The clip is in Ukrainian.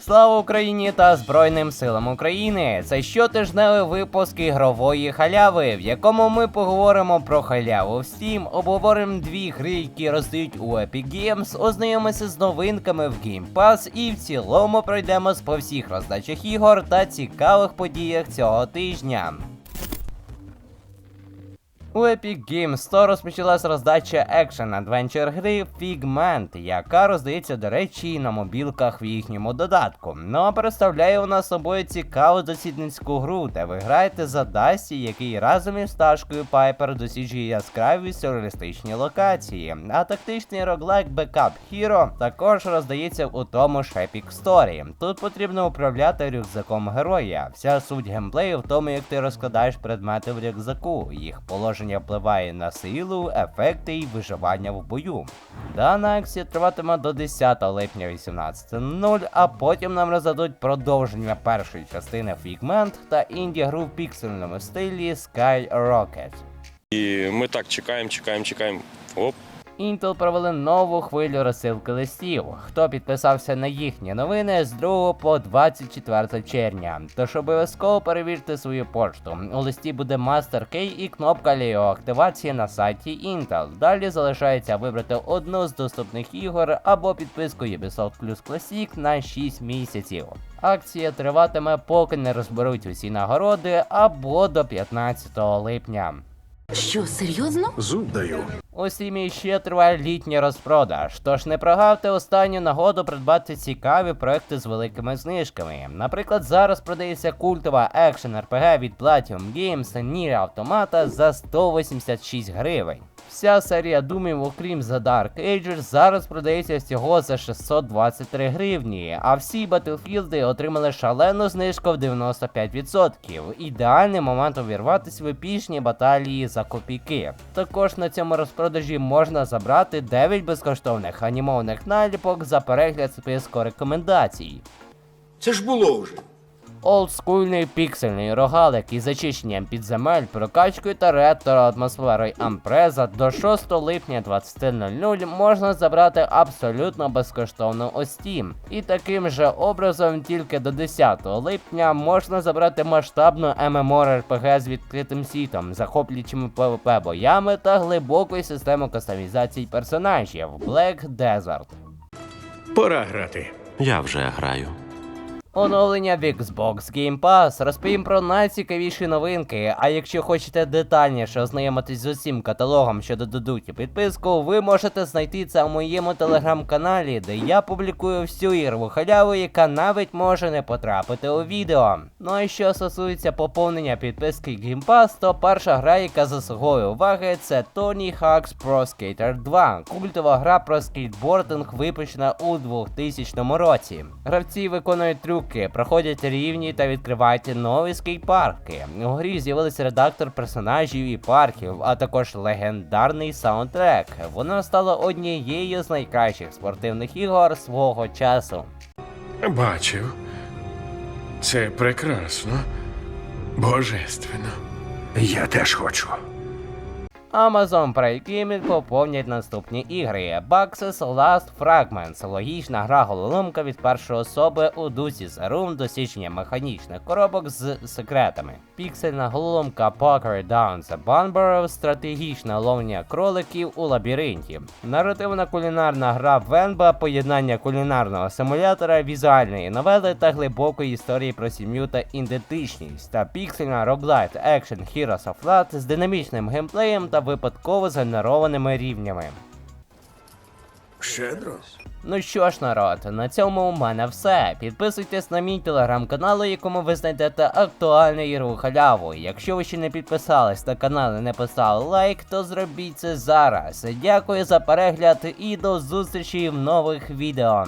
Слава Україні та Збройним силам України! Це щотижневий випуск ігрової халяви, в якому ми поговоримо про халяву в Steam, обговоримо дві гри, які роздають у Epic Games, ознайомимося з новинками в Game Pass і в цілому пройдемось по всіх роздачах ігор та цікавих подіях цього тижня. У Epic Games Store розпочалась роздача екшен адвенчер гри Figment, яка роздається, до речі, і на мобілках в їхньому додатку. Ну а представляє вона собою цікаву дослідницьку гру, де ви граєте за Дасті, який разом із Ташкою Пайпер досліджує яскраві сюрреалістичні локації. А тактичний роглайк Backup Hero також роздається у тому ж Epic Story. Тут потрібно управляти рюкзаком героя. Вся суть геймплею в тому, як ти розкладаєш предмети в рюкзаку. Їх положення впливає на силу, ефекти і виживання в бою. Дана акція триватиме до 10 липня 18.00, а потім нам роздадуть продовження першої частини Figment та інді-гру в піксельному стилі Skyrocket. І ми так чекаємо, чекаємо, чекаємо. Оп, Intel провели нову хвилю розсилки листів. Хто підписався на їхні новини з 2 по 24 червня. Тож обов'язково перевірте свою пошту. У листі буде Master Key і кнопка для його активації на сайті Intel. Далі залишається вибрати одну з доступних ігор або підписку Ubisoft Plus Classic на 6 місяців. Акція триватиме, поки не розберуть усі нагороди або до 15 липня. Що, серйозно? Зуб даю. У сім'ї ще триває літній розпродаж, тож не прогавте останню нагоду придбати цікаві проекти з великими знижками. Наприклад, зараз продається культова екшен RPG від Platinum Games Nier Автомата за 186 гривень. Вся серія думів, окрім The Dark Ages, зараз продається всього за 623 гривні, а всі Battlefield отримали шалену знижку в 95%. Ідеальний момент увірватися в епічні баталії за копійки. Також на цьому розпродажі можна забрати 9 безкоштовних анімованих наліпок за перегляд списку рекомендацій. Це ж було вже. Олдскульний піксельний рогалик із зачищенням підземель, прокачкою та ретро атмосферою Ампреза до 6 липня 20.00 можна забрати абсолютно безкоштовно у Steam. І таким же образом тільки до 10 липня можна забрати масштабну MMORPG з відкритим світом, захоплюючими PvP боями та глибокою системою кастомізації персонажів Black Desert. Пора грати. Я вже граю. Оновлення в Xbox Game Pass розповім про найцікавіші новинки. А якщо хочете детальніше ознайомитись з усім каталогом, що додадуть підписку, ви можете знайти це у моєму телеграм-каналі, де я публікую всю ігрову халяву, яка навіть може не потрапити у відео. Ну а що стосується поповнення підписки Game Pass, то перша гра, яка заслуговує уваги, це Tony Hawk's Pro Skater 2, культова гра про скейтбординг, випущена у 2000 році. Гравці виконують трюки, проходять рівні та відкривають нові скейт-парки. У грі з'явився редактор персонажів і парків, а також легендарний саундтрек. Вона стала однією з найкращих спортивних ігор свого часу. Бачив. Це прекрасно. Божественно. Я теж хочу. Amazon Prime Gaming поповнять наступні ігри. Bax's Last Fragments логічна гра головоломка від першої особи у дусі з рум дослідження механічних коробок з секретами. Піксельна головоломка Poker Down the Bunborough стратегічне ловлення кроликів у лабіринті. Наративна кулінарна гра Венба, поєднання кулінарного симулятора, візуальної новели та глибокої історії про сім'ю та ідентичність. Та піксельна роглайт екшен Heroes of Light з динамічним геймплеєм та випадково згенерованими рівнями. Щедро. Ну що ж, народ, на цьому у мене все. Підписуйтесь на мій телеграм-канал, у якому ви знайдете актуальну ігрову халяву. Якщо ви ще не підписались на канал і не поставили лайк, то зробіть це зараз. Дякую за перегляд і до зустрічі в нових відео.